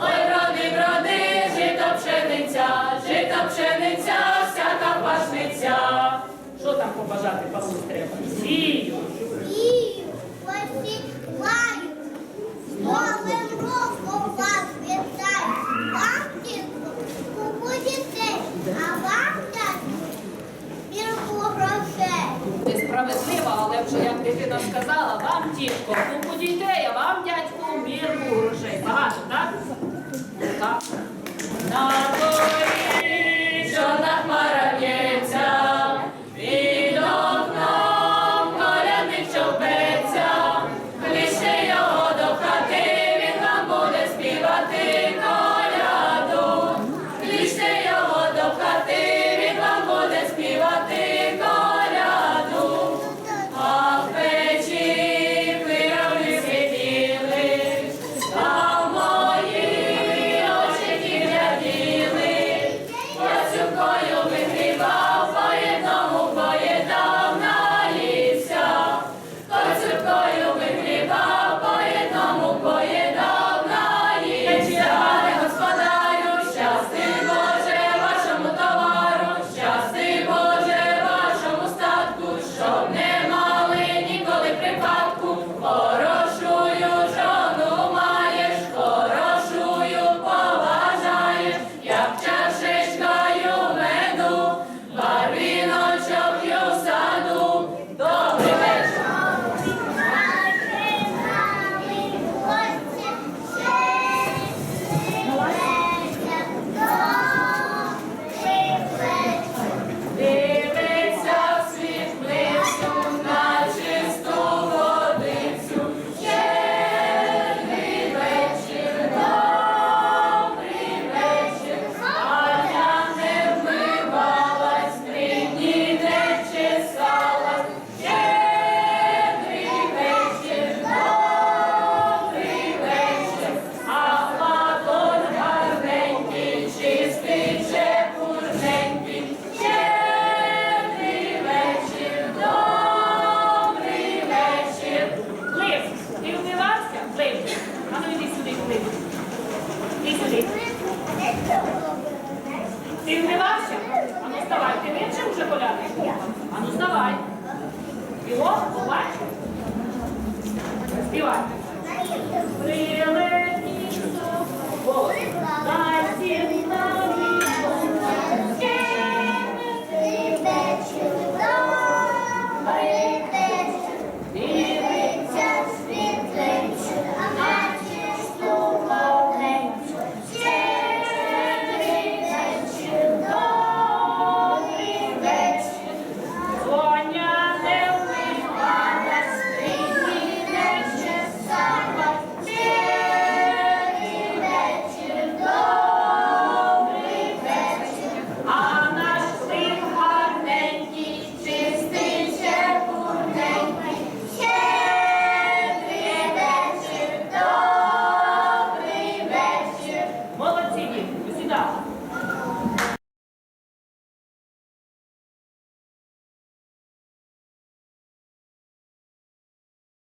ой броди, броди, жито пшениця, жито пшениця, всяка пашниця. Що там побажати, пану треба? Сію. вже як дитина сказала, вам, тітко, ну, купу дітей, а вам, дядьку, мірку грошей. Багато, так? Так. Oh yeah. Лежить. Ти вмивався? Ану вставай, ти вивчив вже поляни? Ану вставай. Біло, побач. Співай.